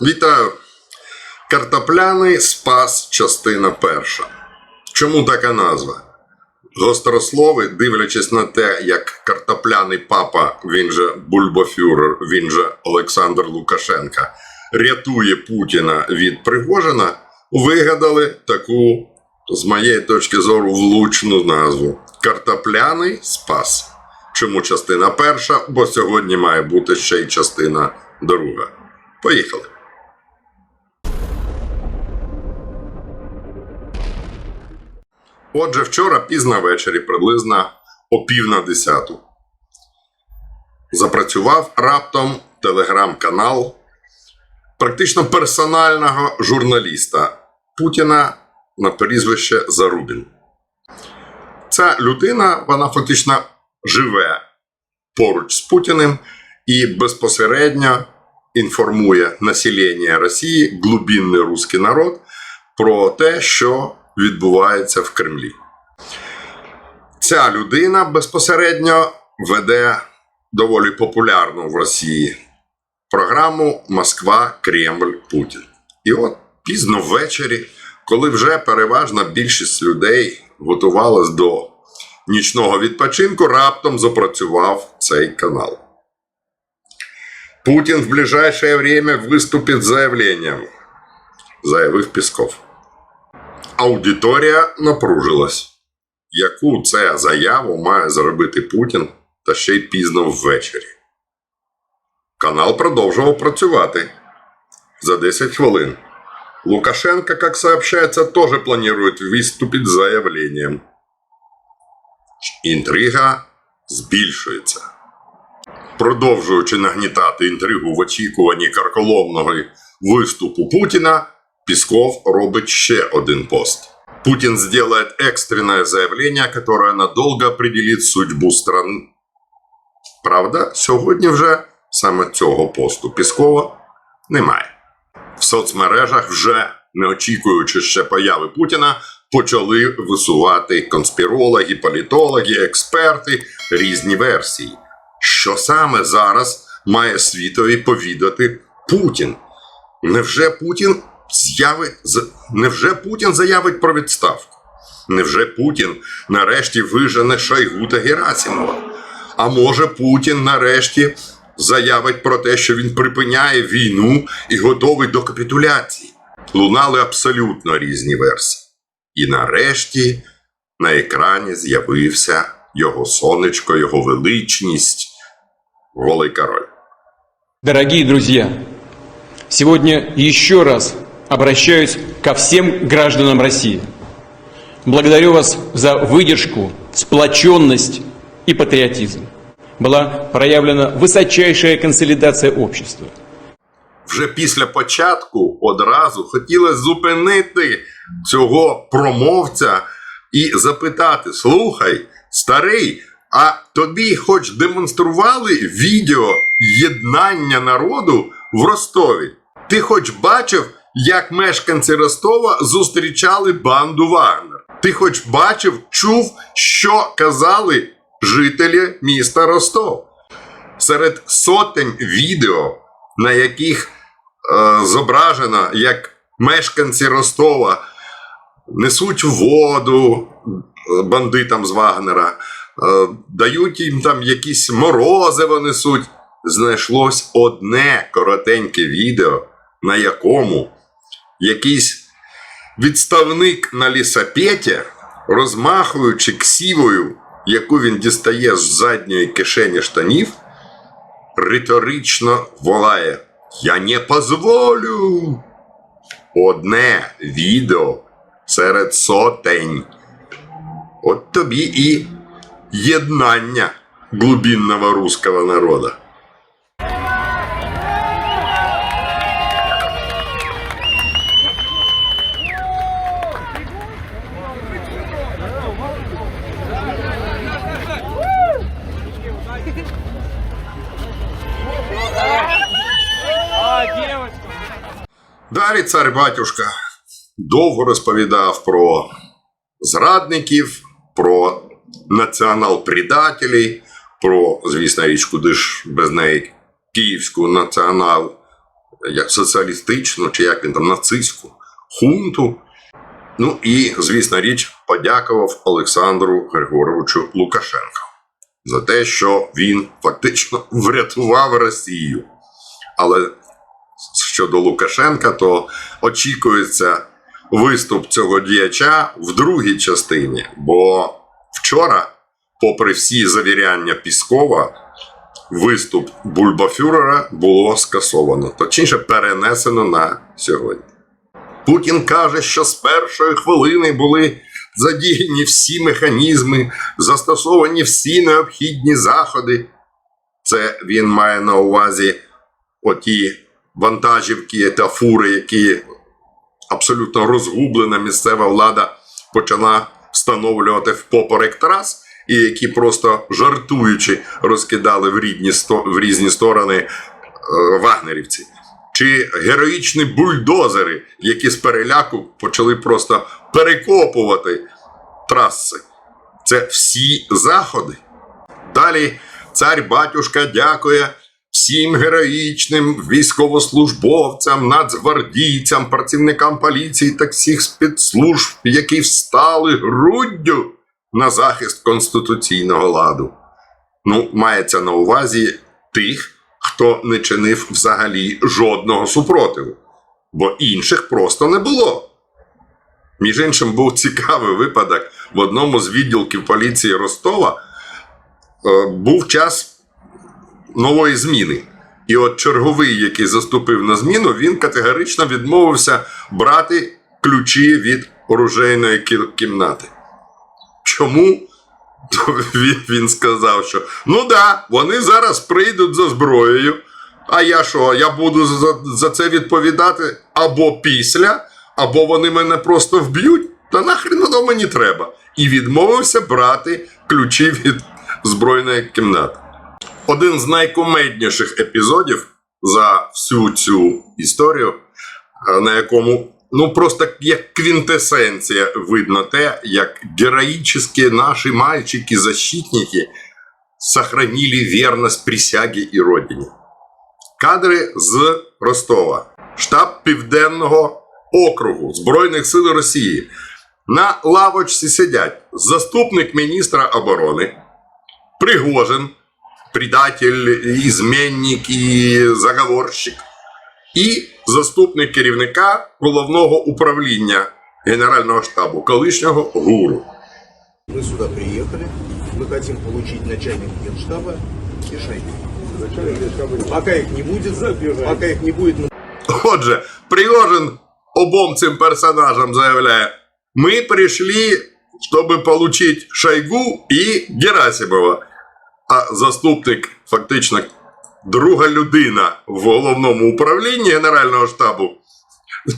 Вітаю! Картопляний спас частина перша. Чому така назва? Гострослови, дивлячись на те, як картопляний папа, він же Бульбофюрер, він же Олександр Лукашенка, рятує Путіна від Пригожина, вигадали таку, з моєї точки зору, влучну назву Картопляний спас. Чому частина перша? Бо сьогодні має бути ще й частина друга. Поїхали. Отже, вчора пізно ввечері, приблизно о пів на десяту, запрацював раптом телеграм-канал практично персонального журналіста Путіна на прізвище Зарубін. Ця людина, вона фактично живе поруч з Путіним і безпосередньо інформує населення Росії, глубинний русський народ, про те, що відбувається в Кремлі. Ця людина безпосередньо веде доволі популярну в Росії програму Москва, Кремль, Путін. І от пізно ввечері, коли вже переважна більшість людей готувалась до нічного відпочинку, раптом запрацював цей канал. Путін в ближайшее время виступить з заявленням, заявив Пісков. Аудиторія напружилась. Яку це заяву має зробити Путін та ще й пізно ввечері? Канал продовжував працювати. За 10 хвилин. Лукашенко, как сообщается, тоже планирует выступить с заявлением. Інтрига збільшується. Продовжуючи нагнітати інтригу в очікуванні карколомного виступу Путіна, Песков робить ще один пост. Путин сделает экстренное заявление, которое надолго определит судьбу страны. Правда, сьогодні вже саме цього посту Піскова немає. В соцмережах вже, не очікуючи ще появи Путіна, почали висувати конспірологи, політологи, експерти різні версії. Що саме зараз має світові повідати Путін? Невже Путін з'явить з- невже Путін заявить про відставку? Невже Путін нарешті вижене Шойгу та Герасимова? А може Путін нарешті заявить про те, що він припиняє війну і готовий до капітуляції? Лунали абсолютно різні версії. І нарешті на екрані з'явився його сонечко, його величність, голий король. Дорогие друзья, сегодня еще раз обращаюсь ко всем гражданам России. Благодарю вас за выдержку, сплоченность и патриотизм. Была проявлена высочайшая консолидация общества. вже після початку одразу хотілося зупинити цього промовця і запитати: слухай, старий, а тобі хоч демонстрували відео єднання народу в Ростові? Ти хоч бачив, Як мешканці Ростова зустрічали банду Вагнер? Ти хоч бачив, чув, що казали жителі міста Ростов? серед сотень відео, на яких е, зображено, як мешканці Ростова несуть воду е, бандитам з Вагнера, е, дають їм там якісь морозиво несуть. Знайшлось одне коротеньке відео, на якому якийсь відставник на лісапеті, розмахуючи ксівою, яку він дістає з задньої кишені штанів, риторично волає Я не позволю. Одне відео серед сотень. От тобі і єднання глубинного русского народа. Далі цар батюшка довго розповідав про зрадників, про націонал-предателей, про, звісно, річ, куди ж без неї київську націонал як соціалістичну чи як він там нацистську хунту. Ну і, звісно річ, подякував Олександру Григоровичу Лукашенку за те, що він фактично врятував Росію. Але щодо Лукашенка, то очікується виступ цього діяча в другій частині. Бо вчора, попри всі завіряння Піскова, виступ Бульбафюрера було скасовано, точніше перенесено на сьогодні. Путін каже, що з першої хвилини були задіяні всі механізми, застосовані всі необхідні заходи. Це він має на увазі оті вантажівки та фури, які абсолютно розгублена місцева влада почала встановлювати впоперек трас, і які просто жартуючи розкидали в, рідні в різні сторони е, вагнерівці. Чи героїчні бульдозери, які з переляку почали просто перекопувати траси. Це всі заходи. Далі цар батюшка дякує всім героїчним військовослужбовцям, нацгвардійцям, працівникам поліції та всіх спецслужб, які встали груддю на захист конституційного ладу. Ну, мається на увазі тих, хто не чинив взагалі жодного супротиву, бо інших просто не було. Між іншим, був цікавий випадок в одному з відділків поліції Ростова. е, Був час нової зміни. І от черговий, який заступив на зміну, він категорично відмовився брати ключі від оружейної кімнати. Чому? То він, сказав, що ну да, вони зараз прийдуть за зброєю. А я що? Я буду за, за це відповідати або після, або вони мене просто вб'ють. Та нахрен воно мені треба. І відмовився брати ключі від збройної кімнати. Один з найкомедніших епізодів за всю цю історію, е, на якому ну просто як квінтесенція видно те, як героїчні наші мальчики-защитники сохранили вірність присяги і родині. Кадри з Ростова, штаб Південного округу Збройних сил Росії. На лавочці сидять заступник міністра оборони, Пригожин, предатель, ізменник і заговорщик, і заступник керівника головного управління Генерального штабу, колишнього гуру. Мы сюда приехали, мы хотим получить начальник генштаба и Шойгу. Пока их не будет, пока их не будет, мы Отже, Пригожин обом цим персонажам заявляє: ми прийшли, щоб получить Шойгу і Герасимова. А заступник, фактично, друга людина в головному управлінні Генерального штабу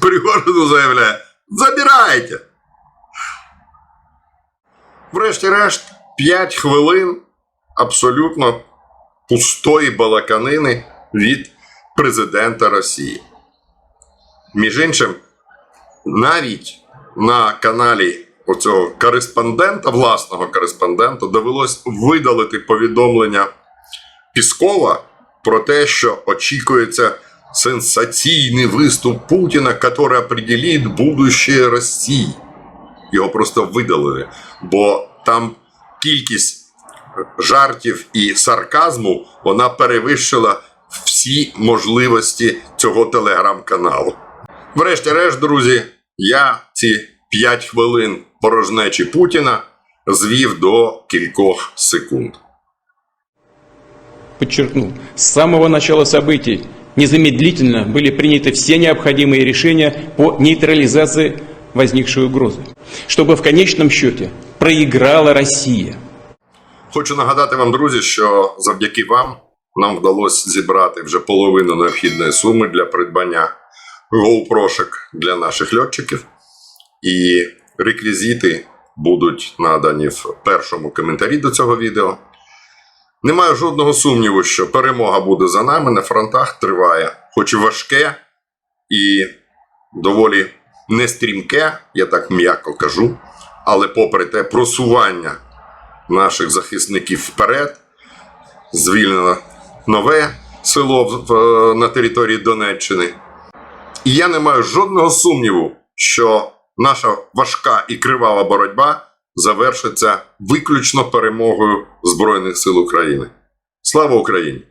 Пригожину заявляє: забирайте. Врешті-решт, 5 хвилин абсолютно пустої балаканини від президента Росії. Між іншим, навіть на каналі оцього кореспондента, власного кореспондента, довелось видалити повідомлення Піскова про те, що очікується сенсаційний виступ Путіна, який определить будущее Росії. Його просто видалили, бо там кількість жартів і сарказму вона перевищила всі можливості цього телеграм-каналу. Врешті-решт, друзі, я ці 5 хвилин порожнечі Путіна звів до кількох секунд. Подчеркну, с самого начала событий незамедлительно были приняты все необходимые решения по нейтрализации возникшей угрозы, чтобы в конечном счете проиграла Россия. Хочу нагадати вам, друзі, що завдяки вам нам вдалося зібрати вже половину необхідної суми для придбання GoPro-шек для наших льотчиків. І реквізити будуть надані в першому коментарі до цього відео. Немає жодного сумніву, що перемога буде за нами на фронтах триває, хоч і важке і доволі нестрімке, я так м'яко кажу, але попри те просування наших захисників вперед, звільнено нове село на території Донеччини. І я не маю жодного сумніву, що наша важка і кривава боротьба завершиться виключно перемогою Збройних сил України. Слава Україні!